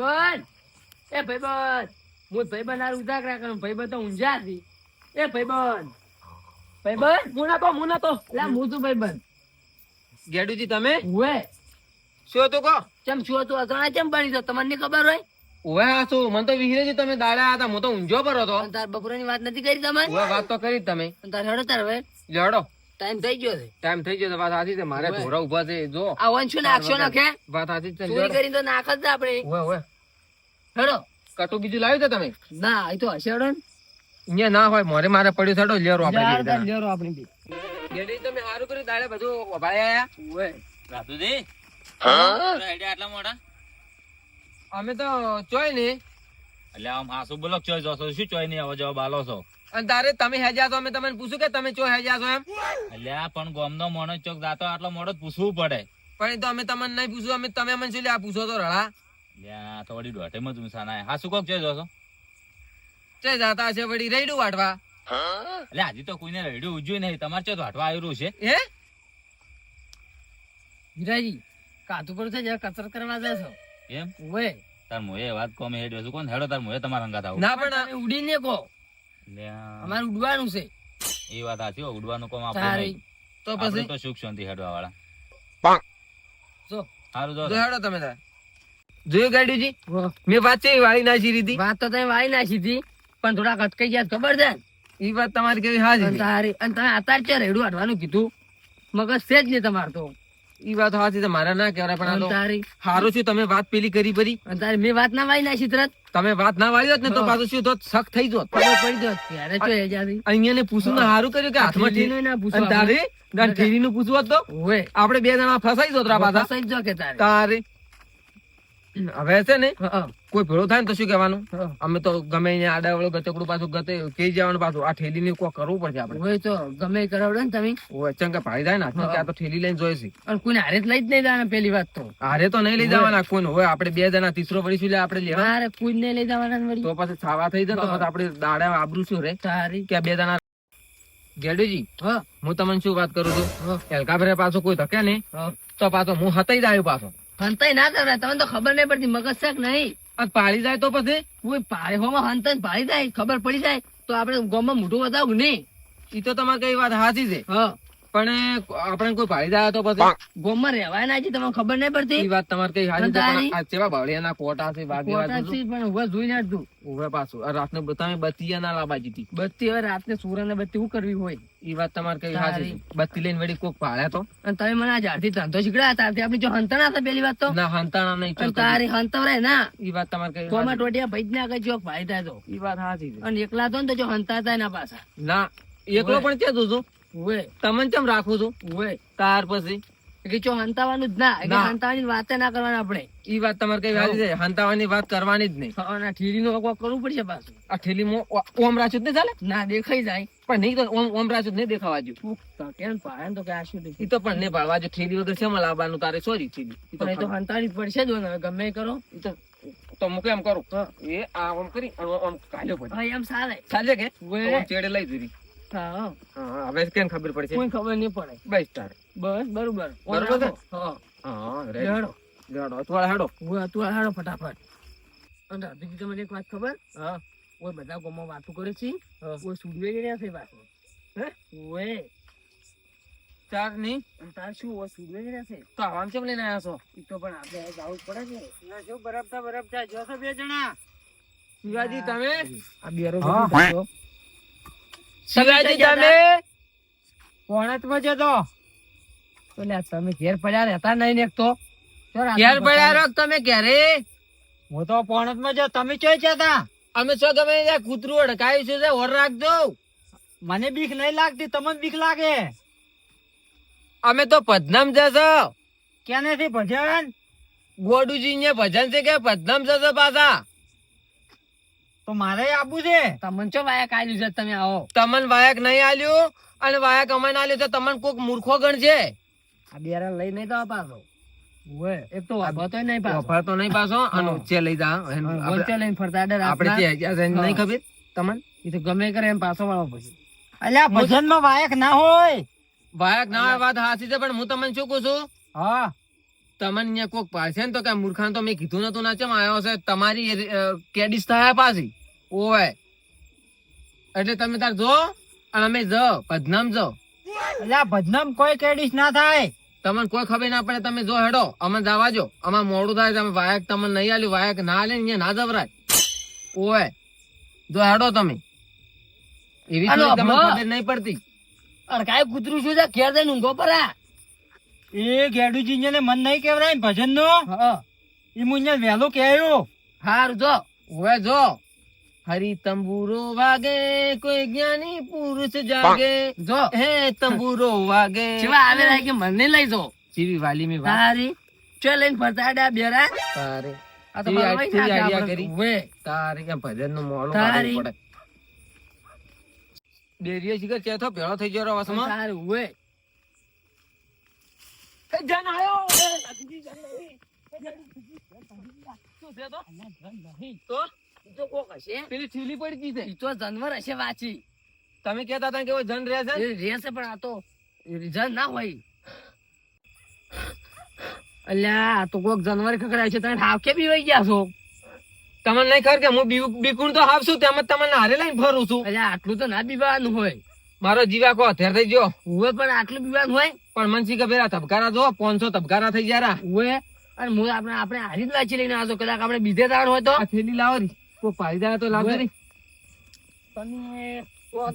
ભાઈબંધ. એ ભાઈબંધ હું ભાઈબંધ હારું ઉજાગરા કરું ભાઈબંધ તો ઊંઝા હતી. એ ભાઈબંધ ભાઈબંધ હું નતો હું નતો. એટલે હું છું ભાઈબંધ. ગેડુજી તમે? હુએ શું હતું કહો? ચમ શું હતું? અગણા ચમ બની તો તમને ખબર હોય? ઓવે આસુ મને તો વિહરે છે તમે દાડા હતા હું તો ઊંઝો પર હતો. તાર બપોરની વાત નથી કરી તમે? ઓવે વાત તો કરી તમે. તાર હેડો તાર હવે. લડો ટાઈમ થઈ ગયો છે. ટાઈમ થઈ ગયો છે વાત સાચી છે મારે ઘોડા ઊભા છે જો. આ વંશુ નાખશો નાખે? વાત સાચી છે ચોરી. કરીને તો નાખ જ આપણે. ઓવે ઓવે હેડો કટુ બીજું લાવ્યું તમે. ના એ તો હશે હેડો અહીંયા ના હોય મોરે મારે પડ્યું થડો લેરો આપણે. લેરો આપણે બી. ગેડી તમે સારું કર્યું દાડે બધું વભાઈ આયા? ઓએ રાતુજી હા? આટલા મોડા અમે તો ચોય ને એટલે આમ હાસુ બોલો ચોય જશો શું ચોય નહીં આવો જવાબ આલો છો? અને તારે તમે હેજ્યા છો અમે તમને પૂછ્યું કે તમે ચો હેજા છો એમ? એટલે પણ પણ ગોમનો મોણો ચોક દાતો આટલો મોડો પૂછવું પડે. પણ તો અમે તમને નહીં પૂછ્યું અમે તમે મને શું લે આ પૂછો તો રળા તો વળી દોઢે માં તમે સાના હાસુ કોક ચોઈ જશો ચે જાતા છે વળી રેડું વાટવા. એટલે હજી તો કોઈને રેડું ઉજ્યું નહીં. તમારે ચો વાટવા આવ્યું છે? હે? હીરાજી કાતું પર છે કસરત કરવા જશો એમ? ઓય તાર મોએ વાત કોમે હેડ છું. કોણ? હેડો તાર મોએ તમાર હંગાત થાવ ના પણ ઉડીને કહો. એટલે અમારે ઉડવાનું છે. એ વાત સાચી હો, ઉડવાનું કોમ આપણે તો પછી? તો સુખ શાંતિ હેડવા વાળા જો. સારું જો જો હેડો તમે તાર. જોયું ગાડીજી. મેં વાત છે વાળી નાખી દીધી. વાત તો તમે વાળી નાખી હતી પણ થોડાક અટકાઈ ગયા ખબર છે. એ વાત તમારી કેવી હાજી તારી અને તમે અત્યારે છે રેડું હટવાનું કીધું? મગજ છે જ નહીં તમારે તો. એ વાત હાજી મારા ના કહેવાય પણ તારી હારું છું તમે વાત પેલી કરી પરી અને તારી મેં વાત ના વાળી નાખી તરત? તમે વાત ના વાળી હોત ને તો પાછું શું તો શક થઈ જોત પડી જોત ત્યારે તો એ જાવી અહીંયા ને પૂછું ને હારું કર્યું કે હાથમાં ઠેલીનું ના પૂછું તારે આપણે. નું પૂછવું તો? આપણે બે જણા ફસાઈ જોત રા પાછા. ફસાઈ જો કે તારે. તારે હવે છે ને કોઈ ભેળો થાય ને તો શું કહેવાનું? અમે તો ગમે અહીંયા આડાવડો ગતકડું પાછું ગતે કહી જવાનું પાછું આ ઠેલી ને કોઈ કરવું પડશે આપણે. હોય તો ગમે કરાવડે ને તમે. ઓ અચંકા ભાઈ જાય ને આ તો ઠેલી લઈને જોઈશે અને કોઈને હારે જ લઈ જ નહીં જવાના પેલી વાત તો. હારે તો નહીં લઈ જવાના કોઈ હોય આપણે બે જણા તીસરો પડીશું એટલે આપણે લેવા મારે કોઈ નહીં લઈ જવાના વળી. તો પછી છાવા થઈ જાય તો આપણે દાડા આબરું શું રે? તારી. કે બે જણા ગેડુજી હું. તમને શું વાત કરું છું? એલકાભરે પાછો કોઈ ધકે નહીં? તો પાછો હું હતાઈ જ આવ્યો પાછો. હંતાઈ ના કરે તમને તો ખબર નહીં પડતી મગજ શાક નહીં. પાડી જાય તો પછી? હું પાડે હોમાં હંતાઈ પાડી જાય ખબર પડી જાય તો આપણે ગામમાં મોઢું બતાવું નહીં. એ તો તમારે કઈ વાત સાચી છે. હા. પણ આપણે કોઈ પાડી હતો તો પછી ગામમાં રહેવાય ના છે તમને ખબર નહીં પડતી? ઈ વાત તમારે કઈ હાજર આ કેવા ભાવડિયાના કોટા છે વાગે પણ ઊભા જોઈને જ તું. ઉભે પાછું. રાતને તમે બત્તી ના લાવવા જીતી. બત્તી હવે રાતને સૂર્ય ને બત્તી શું કરવી હોય? એ વાત તમારે કઈ સાચી બત્તી લઈને વળી કોક ભાડ્યા તો. અને તમે મને આ ઝાડથી ધંધો શીખડ્યા તારથી આપણે જો હંતણા હતા પેલી વાત તો. ના હંતણા નહીં તારી હંતવ તારી ના. ઈ વાત તમારે કઈ તો. ટોટિયા ભાઈ જ ના કઈ ચોક ભાઈ થાય તો. એ વાત હાજી અને એકલા તો ને તો જો હંતાતા ના પાછા. ના એકલો પણ ક્યાં જોજો? ઉવે. તમને કેમ રાખું છું ઉવે. તાર પછી. કે જો હંતાવાનું જ ના. કે હંતાવાની વાત ના કરવાની આપણે. ઈ વાત તમારે કઈ સાચી છે? હંતાવાની વાત કરવાની જ નહીં. અને ઠેલી નો અકવા કરવું પડશે પાછું. આ ઠેલી મો ઓમ જ નહીં ચાલે? ના દેખાઈ જાય. પણ નહીં તો ઓમ ઓમ જ નહીં દેખાવા જો તો કેમ પાડે તો કે આ શું ઈ તો પણ નહીં પાડવા જો ઠેલી વગર શેમાં લાવવાનું તારે? સોરી ઠેલી. પણ એ તો હંતાવાની જ પડશે જ ને ગમે કરો. ઈ તો તો હું કેમ કરું? એ આ ઓમ કરી ઓમ કાઢ્યો પડે. હા એમ સારે ચાલે કે? ચેડે લઈ જરી હા હવે કેમ ખબર પડશે કોઈ ખબર નહીં પડે. બસ તારે. બસ બરોબર. બરોબર હા. હા રે હેડો લેડો હેડો. હું તું હાડો ફટાફટ. અને બીજી તમને એક વાત ખબર? હા. ઓય બધા ગામમાં વાતો કરે છે. ઓય સુડવે રહ્યા છે પાછો. હે? ઓય. ચાર નહીં. તાર શું? ઓય સુડવે રહ્યા છે? તો આમ કેમ લઈને આવ્યા છો? ઈ તો પણ આપણે જવું જ પડે છે. ના શું બરફતા બરફતા જોશો બે જણા. શિવાજી તમે? આ બેરો હા. બધું પાછો. શિવાજી ગયા તમે પોણતમાં જતો? તો તમે ઘેર પડ્યા રહેતા નહીં ને તો. ઘેર પડ્યા રહો તમે ક્યારે હું તો પોણતમાં જો તમે ચોઈ જતા? અમે છો ગમે કૂતરું અડકાયું છે ઓર રાખજો. મને બીક નહીં લાગતી તમને બીક લાગે? અમે તો પદનામ જશો. ક્યાંથી ભજન? ગોડુજી ને ભજન છે કે પદનામ જશો પાછા? તો મારે આપવું છે? તમને ચો વાયક આલ્યું છે? તમે આવો. તમને વાયક નહીં આલ્યું અને વાયક અમાને આલ્યું છે. તમને કોક મૂર્ખો ગણ છે. આ બેરા લઈ નહીં તો પાછો. એક તો વાભો નહીં પાછો. વફાર નહીં પાછો. અને ઉચ્ચે લઈ જા એમ હા, આપણે વચ્ચે લઈને ફરતા અડે આપણે જે હજાર છે નહીં ખબર? તમને? ઈ તો ગમે કરે એમ પાછો વાળો પછી. અલ્યા ભજન વાયક ના હોય. વાયક ના હોય વાત હાસી છે પણ હું તમને શું કહું છું? હા. તમને અહીંયા કોક પાસે ને તો કે મૂર્ખાન તો મેં કીધું નતું ના ચમ આવ્યો છે? તમારી કેડિસ થાય પાછી. ઓવે. એટલે તમે તાર જો અને અમે જ બદનામ જો. અલ્યા ભજનમ કોઈ કેડિસ ના થાય. તમને કોઈ ખબર ના પડે તમે જો હેડો અમે જવા જો. અમાર મોડું થાય તમે વાયક તમને નહીં આલ્યું વાયક ના આલે ને અહીંયા ના જવરાય. ઓય જો હેડો તમે. એવી તમને ખબર નહીં પડતી. અરે કાંઈ કૂતરું છું? ઘેર જઈને ઊંઘો પર. આ. એ ગેડુજી ને મન નહીં કેવરાય ભજન નો હા. એ મુંજે વહેલો કહેયો. હાર જો. હવે જો. હરી તંબુરો વાગે કોઈ જ્ઞાની પુરુષ જાગે. જો. હે તંબુરો વાગે. જેવા આવેલા કે મને લઈ જો. જીવી વાલી મે વાત. તારી ચો લઈને ફરતા આડા બેરા? તારે. આ તો જેવી ફરવાય આ- જેવી ના idea આપણે. કરી. વે. તારે કે ભજનનું મોળો પડે. ડેરીએ શિખર ચેથો ભેળો થઈ ગયો વસમાં તારે વે. જન નહીં. શું છે તો? તો? તો? કોક હશે. પેલી છીલી પડી ગઈ તો જાનવર હશે વાંચી. તમે કહેતા હતા કે જન રહે છે એ રહેશે પણ આ તો. જન ના હોય. અલ્યા તો કોક જાનવર ખકડાય છે. તમે હાવકે બી બીવાઈ ગયા છો. તમને નહીં ખબર કે હું બીકુણ તો હાવશું તેમ જ તમને હારે લઈને ફરું છું. અલ્યા આટલું તો ના બીવાનું હોય. મારો જીવા કો હથેર થઈ ગયો. હોય પણ આટલું બીવાનું હોય. પણ મનસી કે બેરા ધબકારા જો પાંચસો ધબકારા થઈ ગયા હોય અને હું આપણે આપણે હારી જ લાચી લઈને આવતો કદાચ આપણે બીજે તાણ હોય તો. થેલી લાવો રી કોઈ પાડી જાય તો લાવજો રી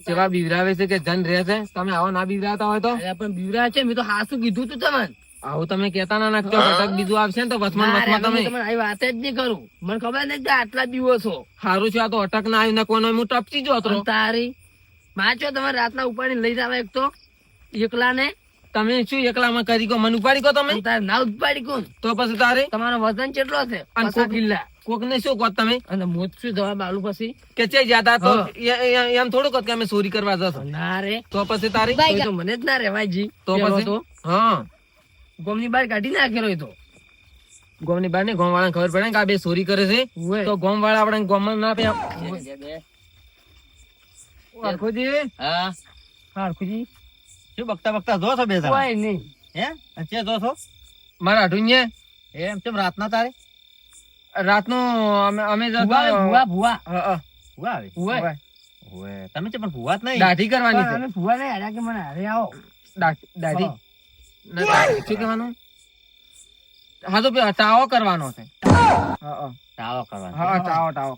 જેવા બીવરાવે છે કે જન રહે છે તમે આવો ના બીવરાતા હોય તો. પણ બીવરા છે મેં તો હાસું કીધું તું તમને. આવું તમે કેતા ના નાખતો કટક બીજું આવશે ને તો વસમાન વસમાં તમે. આવી વાત જ નહીં કરું. મને ખબર નહીં કે આટલા બીવો છો. સારું છે આ તો અટક ના આવ્યું નાખવાનો હું ટપસી જો તારી માચો તમે રાતના ઉપાડી લઈ જાવ એક તો. એકલા ને તમે શું એકલામાં કરી મને ઉપાડી ગો તમે? તારે ના ઉપાડી કોણ તો પછી તારે? તમારો વજન કેટલો છે? પચાસ કોક- કિલ્લા કોક ને શું કહો તમે? અને મોત શું જવાબ આલું પછી? કે છે જાતા તો એમ થોડું કહો કે અમે ચોરી કરવા જશો. ના રે. તો પછી તારે? તો મને જ ના રેવાય જી. તો પછી? તો. હા. ગોમની બહાર કાઢી નાખેલો તો. ગોમની બાર ને ગોમ વાળા ખબર પડે કે આ બે ચોરી કરે છે? તો ગોમ વાળા આપણે ગોમ ના આપે હરખુજી હા. હારખુજી શું બકતા બકતા જો છો બે જણા? કોઈ નહીં. હે? અચ્છે જો છો? મારા અઢુંજે એમ કેમ રાતના તારે? રાતનું અમે અમે ભુવા ભુવા ભુવા. હા, હા. આવે? ભુવા. ઓએ તમે છે પણ ભુવા જ નહીં? દાઢી કરવાની છે. અમે ભુવા નહીં આડા કે મને હારે આવો. દાઢી હા. ના, દાઢી. શું કહેવાનું? હા તો ટાવો કરવાનો છે. હા, હા. કરવાનો હા ટાવો ટાવો.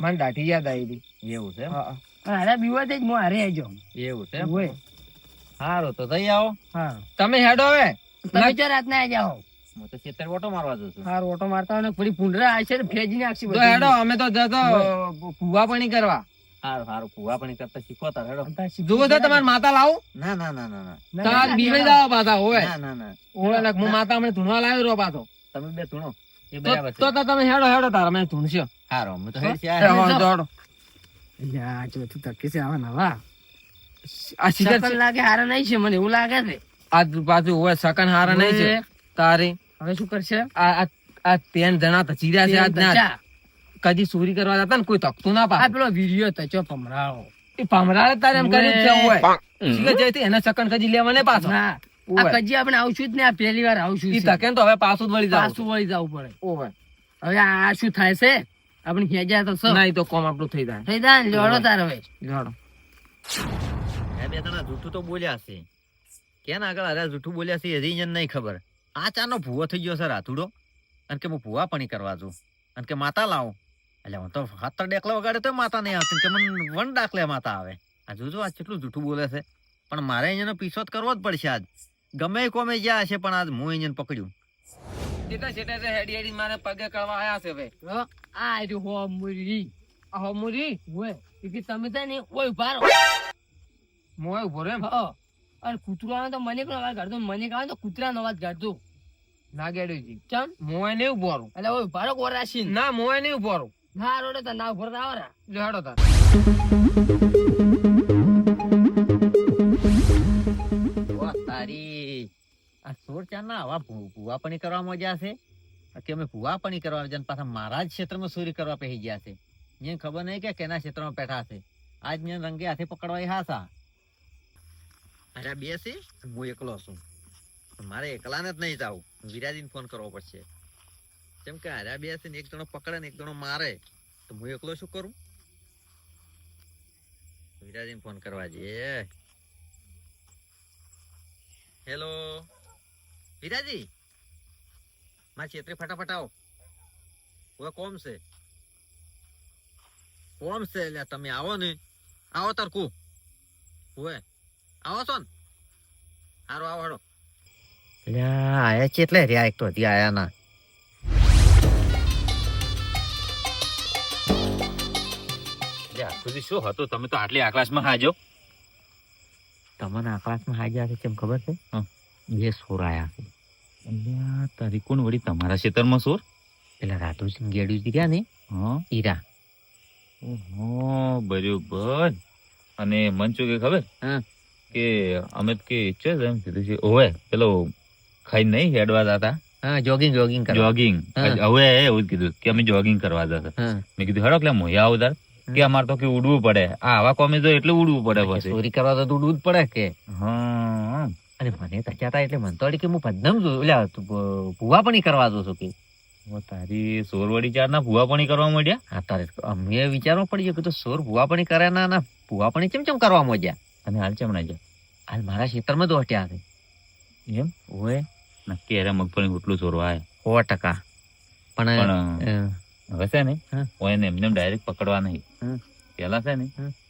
મને દાઢી યાદ આવી હતી. એવું છે હા, અરે હારે બીવા જ હું હારે આવજો એવું છે સારું તો જઈ આવો. હા. તમે હેડો હવે. તમે રાતના આવી જાઓ. હું તો ખેતર ઓટો મારવા જઉં છું. હાર ઓટો મારતા હોય ને ફરી ભૂંડરા આવશે ફેજી નાખશે તો હેડો અમે તો જતો ભૂવા પાણી કરવા. સારું સારું ભૂવા પણ કરતા શીખો તાર હેડો જુઓ તો તમારે માતા લાવું? ના ના ના ના ના. તાર બીવે જાવ પાછા હોય ના ના ના. ઓય like હું માતા હમણાં ધૂણવા લાવ્યો રહ્યો પાછો. તમે બે ધૂણો. એ તો બરાબર તો તો તમે હેડો હેડો તાર અમે ધૂણશો. હારો અમે તો હેડ. છે નવા. આ શકન લાગે હારા નહીં છે મને એવું લાગે છે. આ બાજુ હોય શકન હારા નહીં છે. તારે હવે શું કરશે? આ ત્રણ જણા છે ના. કદી ચોરી કરવા જતા ને કોઈ તકતું ના આ પેલો વીડિયો પમરાળો એ તારે એમ છે એને સકન કદી લેવા નહીં પાછો. ના. આ કજી આપણે આવશું જ ને આ પહેલી વાર આવશું ઈ તકે તો હવે પાછું જ વળી જાવ પાછું વળી જવું પડે. હવે આ શું થાય છે? આપણે ખેંચ્યા તો સૌ. ના તો કોમ આપણું થઈ જાય. થઈ જાય ને લેવડો તાર હવે. જોડો. એ બે જણા જૂઠું તો બોલ્યા છે. કેમ આગળ અરે જૂઠું બોલ્યા છે હજી એને નહીં ખબર. આ ચાનો ભૂવો થઈ ગયો છે રાતુડો. અને કે હું ભૂવા પણ કરવા છું અને કે માતા લાવું. એટલે હું તો હાથ ડેકલા વગાડે તો માતા નહીં આવતી. કે મને વન ડાકલે માતા આવે. આ જોજો આ કેટલું જૂઠું બોલે છે. પણ મારે અહીંયાનો પીછો જ કરવો જ પડશે આજ. ગમે કોમે જ્યાં હશે પણ આજ હું અહીંયા પકડ્યું. જેટા જેટા છે હેડી હેડી મારે પગે કરવા આયા છે ભાઈ આ રહ્યું હો મુરી આ હોમુરી? હોય ઈ કે તમે તને ઓય ઊભા રહો. મોય ઊભો એમ? હો. અને કૂતરાનો તો મને પણ અવાજ કાઢતો. મને કહે તો કૂતરાનો અવાજ કાઢતો. ના ગેડુજી ચમ? મોય નહીં ઊભો રહું એટલે ઓય ભારો કોરાશી ના મોય નહીં ઊભો રહું ના રોડે તો ના ઊભો ના રા જો તા તાર. વાહ, તારી. આ સોર ચારના આવા ભૂવા પણ કરવા મજા છે? કે અમે ભૂવાપણી કરવા જન પાછા મારા જ ક્ષેત્રમાં સૂર્ય કરવા પહેરી ગયા છે? એને ખબર નહીં કે કેના ક્ષેત્રમાં બેઠા છે. આજ મેં રંગે હાથે પકડવા હાસા. અરે બે છે હું એકલો છું. મારે એકલાને જ નહીં જાવું વિરાજીને ફોન કરવો પડશે. કેમ કે હાર્યા બે ને એક જણો પકડે ને એક જણો મારે, તો હું એકલો શું કરું? વિરાજીને ફોન કરવા જઈએ. હેલો વિરાજી? મારા છેતરી ફટાફટ આવો. હવે કોમ છે? કોમ છે? એટલે તમે આવો ને. આવો તરકુ હોય આવો છો ને? હારો આવો હાડો આયા છે એટલે રહ્યા એક તો હજી આયા ના લ્યા, સુધી શું હતું? તમે તો આટલી આકાશમાં હાજો. તમને આકાશમાં હાજર છે કેમ ખબર છે? હં. બે સોર આયા છે. તારી કોણ વળી? તમારા ખેતરમાં સોર? પેલા રાતુસિંહ ગેડુજી ગયા ને? હા. ઈરા ઓહો બરોબર. અને મન શું કે ખબર? હા. કે અમે કે છે એમ કીધું છે ઓવે પેલો ખાઈ નહીં હેડવા જતા? હા જોગિંગ જોગિંગ જોગિંગ હવે એવું કીધું કે અમે જોગિંગ કરવા જતા. મેં કીધું હેડો એટલે મોયા ઉધાર કે અમારે તો કે ઉડવું પડે. આ આવા કોમે તો એટલું ઉડવું પડે પછી. ચોરી કરવા તો દૂધ પડે કે? હા. અને મને તચાતા એટલે મન તો કે હું પદ્ધમ એટલે ભૂવા પણ કરવા દઉં છું કે? તારી સોરવડી ચાર ના ભૂવાપણી કરવા માંડ્યા? હા તારે અમે વિચારવા પડી ગયો કે તો સોર ભૂવા પણ કરે ના ના ભૂવા પણ ચમ ચમ કરવા મોજ્યા અને હાલ ચમણા ગયા હાલ મારા ખેતરમાં તો હટ્યા છે. એમ? હોય નક્કી અરે મગફળી ઉટલું ચોરવા સો ટકા. પણ પણ હવે છે ને. હું. એમને ડાયરેક્ટ પકડવા નહીં. પેલા છે ને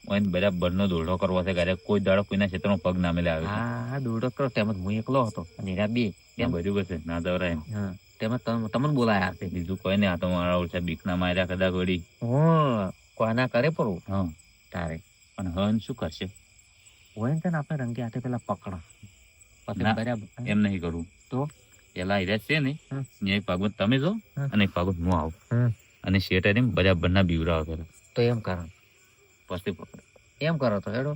એને બરાબર નો દોરડો કરવો છે ઘરે. કોઈ દાડો કોઈના ક્ષેત્રમાં પગ ના મેલે આવે હા દોડો કરો. તેમજ હું એકલો હતો. અને એના બે. બરાબર છે. ના દવરાય એમ. હા. તેમાં તમને બોલાયા હશે બીજું કોઈ ને આ તો મારા ઓછા બીક ના માર્યા કદાચ વળી હો કોના કરે પરું હા. તારે. અને હન શું કરશે? હોય ને આપણે રંગે હાથે પેલા પકડો. પછી બરાબર. એમ નહીં કરું. તો? પેલા હિરાજ છે ને. એક ભાગવત તમે જો અને એક ભાગવત હું આવું. અને શેઠ એમ બરાબર ના બીવરાવો પેલા. તો એમ કરો. પછી પકડે. એમ કરો તો હેડો.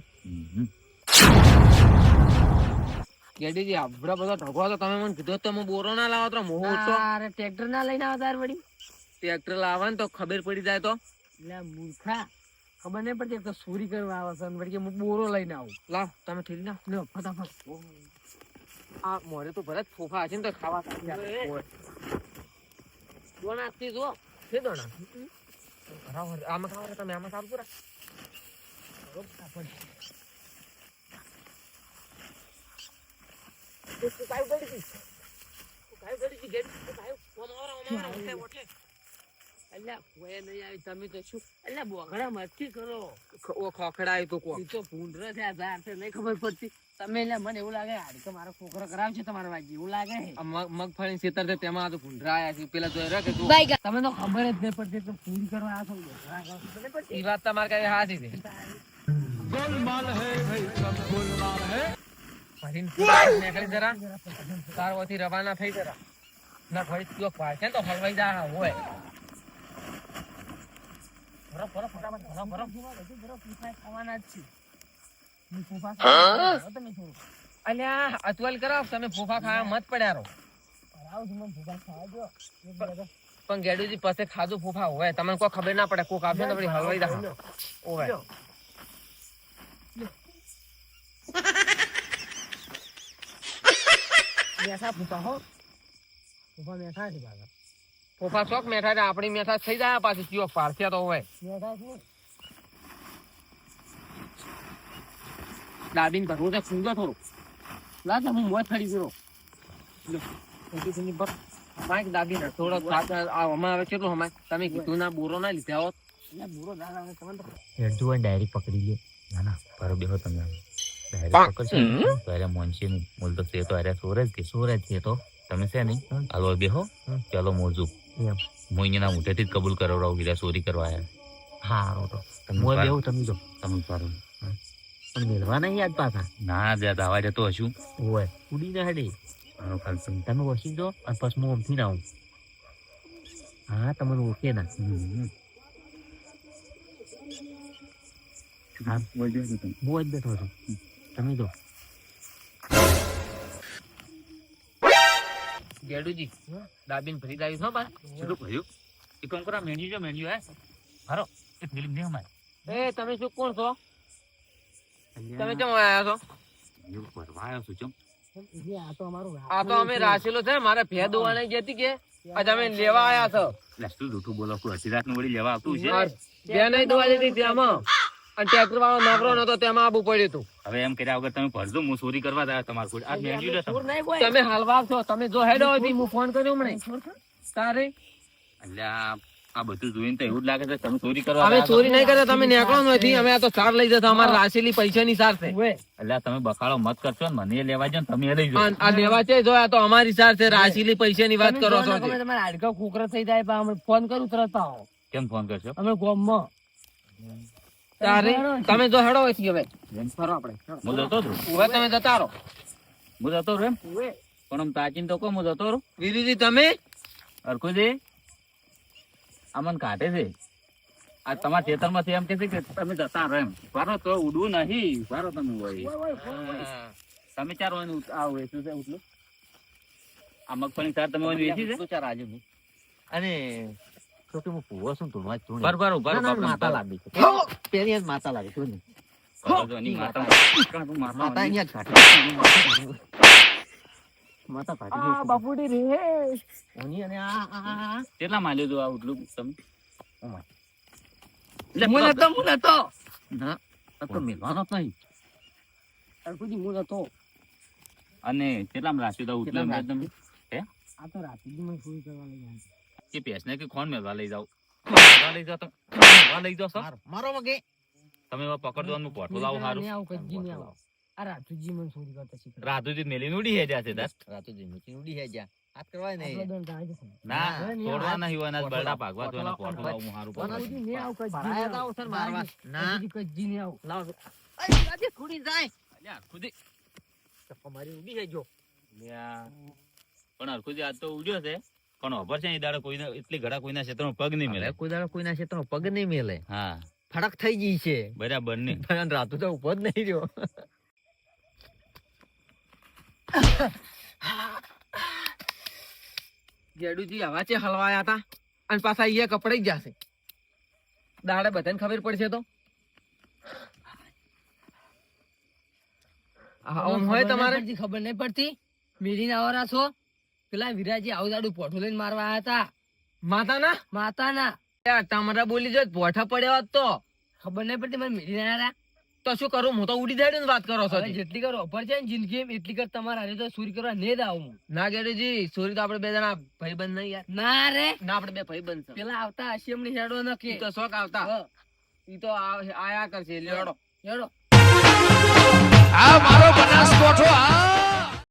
કેડીજી આબરા બધા ઢગો તો તમે મને કીધો તો હું બોરો ના લાવો તો મોહ તો અરે ટ્રેક્ટર ના લઈને આવો તાર વળી. ટ્રેક્ટર લાવવા ને તો ખબર પડી જાય તો. એટલે મૂર્ખા. ખબર નહીં પડતી તો સુરી કરવા આવે છે વળી કે હું બોરો લઈને આવું લા તમે ઠીક ના લો ફટાફટ આ મોરે તો ભરત ફોફા છે ને તો ખાવા. દોણા આપતી જો છે દોણા બરાબર આમાં ખાવા તમે આમાં સારું પૂરા અલ્યા કોઈ નહીં આવી તમે તો શું? અલ્યા બોગડા મસ્તી કરો. ખોખડાય તો કો તો ભૂંડરા થયા ધાર છે નહીં ખબર પડતી. તમે એટલે મને એવું લાગે હાડી કે મારો છોકરો કરાવશે તમારા વાજી એવું લાગે? છે આ મગ મગફળી ખેતર છે તેમાં આ તો ભૂંડરા આવ્યા છે પેલા જોઈ રહ્યા કે તમે તો ખબર જ નહીં પડતી તો પૂરી કરવા આ છો? ઈ વાત તમારે કઈ હાથી છે. ફરીને નીકળી જરા. તાર રવાના થઈ જરા. ના ભાઈ તું ને તો હલવાઈ જા હોય. ફટાફટ. બધું ભરો, ફૂફા ખાવાના જ છે. ઈ ફૂફા ખાવાના તમે થોડું. અલ્યા અતવલ કરાવ તમે ફોફા ખાવા મત પડ્યા રહો. ભરાવો છો, ફૂફા ખાવા દો. એક બે પણ ગેડુજી પાસે ખાધું ફૂફા હોય તમને કોઈ ખબર ના પડે કોક આપશે ને તો હલવાઈ. ફૂફા હો. ફૂફા મેઠા છે બાબા ફોફા શોખ મેઠા છે આપણી મેઠા થઈ જાય પાછી કયો પારસ્યા તો હોય. છે. ભરવું છે ફૂંદો થોડું. લા તમે મોત ફરી ગયો. ભર. દાબીને થોડો હમણાં હવે કેટલું તમે કીધું ના બોરો ના લીધા હોત. તો ડાયરી પકડી લે. ના ના બરો બેહો તમે. ડાયરેક્ટ પકડશો તો અરે મોનશે નહીં તો છે તો અરે સોરજ કે સુરત છે તો. તમે છે નહીં? હાલો બેહો. ચાલો મોજું. હું અહીંયાના મોઢેથી જ કબૂલ કરાવડાવું હીરા ચોરી કરવા આયા. હારો તો તમે મોય પાર- તમે જો. તમે પારો. પણ મેળવા નહીં આજ પાછા? ના જ્યાં દાવા જતો હશું. હોય ઉડી ના હડે. તમે વસી જો અને પછી હું અમથી ના હા તમને ઓકે ના. હા. બહુ જ બેઠો છું. તમે જો. ગેડુજી દાબીને ભરી દાવી છો બા. શું ભર્યું? એ આ મેન્યુ જો મેન્યુ હે. હારો એ ફિલ્મ નહીં અમારે. એ તમે શું કોણ છો? તમે કેમ આવ્યા છો? હું ફરવા આવ્યો છું ચમ. આ તો અમારું આ તો અમે રાશેલો છે મારે ભેદ દોવા નહીં જતી કે આજે અમે લેવા આયા છો. એટલે શું જૂઠું બોલો કોઈ અઢી રાતનું વળી લેવા આવતું છે? બે નહીં દોવા જતી ત્યાંમાં અને ટ્રેક્ટર વાળો નવરો નતો તેમાં આબુ પડ્યું હતું. હવે એમ કર્યા વગર તમે ભરજો હું ચોરી કરવા દા તમારું કોઈ આ લો તમે. હાલવા છો તમે જો હેડો હતી હું ફોન કર્યો મને તારે? એટલે આ બધું જોઈને તો એવું જ લાગે છે તમે ચોરી કરવા અમે ચોરી નહીં કરતા તમે નીકળો નથી અમે આ તો સાર લઈ જતા અમારે રાશેલી પૈસાની સાર છે. એટલે તમે બકાળો મત કરશો ને મને લેવા જાઓ તમે લઈ આ જાઓ આ લેવા છે જો આ તો અમારી સાર છે રાશેલી પૈસાની વાત કરો છો તમે તમારા હાડકા કુકરા થઈ જાય પણ અમે ફોન કરું તરત આવો. કેમ ફોન કરશો? અમે ગામમાં. તારે? તમે જો હેડો હોય હવે. ફરો આપણે. હું જતો છું હવે તમે જતા રહો. હું જતો રહું એમ? પણ આમ તાચીને તો કહું હું જતો રહું. વીરીજી તમે? અરખુજી આ મને કાઢે છે. આ તમારા ખેતરમાંથી એમ કે છે કે તમે જતા રહો એમ. વારો તો ઉડવું નહીં. વારો તમે હોય. તમે ચાર હોય આ છે ઉઠલું આ મગફળી ચાર તમે હોય વેચી છે? ચાર આજે અને તો કે હું પૂવો છું તું વાત તું બરોબર બરોબર માતા છે. પેલી જ માતા લાગી છે ને. બરોબર, જો એની માતા માતા માતા અહીંયા જ કાઢી. માતા કાઢી આ બાપુડી રે ઓની અને આ આ- આ આ. કેટલા માલ્યો તો આ ઉટલું તમે? હું નતો હું નતો. ના તો મેલવાનો જ નહીં. અને કેટલામાં રાખ્યું તો ઉટલું કેટલામાં એમ આ તો રાતથી મને કરવા લઈ ગયા કે ભેંસને કે ખોણ મેળવા લઈ જાઓ મેળવા લઈ જાઓ તમે મેળવા લઈ જાઓ છો? મારો મારો વગે તમે હવે પકડજો અને પોઠું લાવો સારું આવું કજી નહીં આવું આ રાતુજી મને કરતા દસ રાતો જઈ મૂકીને ઉડી હે જ્યાં હાથ કરવાય નહીં ને. ના ના, તોડવા નહીં હોય ના બરડા ભાગવા તો એના પોટો લાવો. સારું પોઠો પડે. રાતુજી નહીં આવું કજી તા આવું. મારવા. ના કજી નહીં આવું. લાવ છોડી જાય અલ્યા, ખુદી તો મારી ઉડી હે જો. પણ હરખુજી આજ તો ઉડ્યો છે પણ ખબર છે એ દાડો કોઈને એટલી ઘડા કોઈના ક્ષેત્રમાં પગ નહીં મેલે? કોઈ દાડો કોઈના ક્ષેત્રમાં પગ નહીં મેલે. હા. ફડક થઈ ગઈ છે. બરાબર નહીં પણ રાતો તો ઉપર જ નહીં રહ્યો. જેડુજી આવા છે હલવાયા હતા અને પાછા અહીંયા કપડાઈ જશે. દાડે બધાને ખબર પડશે તો. આમ હોય તમારે? ખબર નહીં પડતી. મીરી આવરા છો? પેલા વિરાજી આવું દાડું પોઠું લઈને મારવા આવ્યા હતા. માતાના? માતાના. તમારા બોલી જો પોઠા પડ્યા તો. ખબર નહીં પડતી મને મેળી ના તો શું કરું? હું તો ઉડી જાય વાત કરો છો જેટલી કરો ઓફર છે જિંદગી એટલી કર તમારા તો સુરી કરવા ને જ આવું. ના ગેરીજી સુરી તો આપણે બે જણા ભાઈ બંધ નહીં યાર. ના રે. ના આપડે બે ભાઈ બંધ પેલા આવતા હશે ની હેડો નક્કી. તો શોખ આવતા. ઈ તો આયા કરશે લેડો લેડો આ મારો બનાસકોઠો આ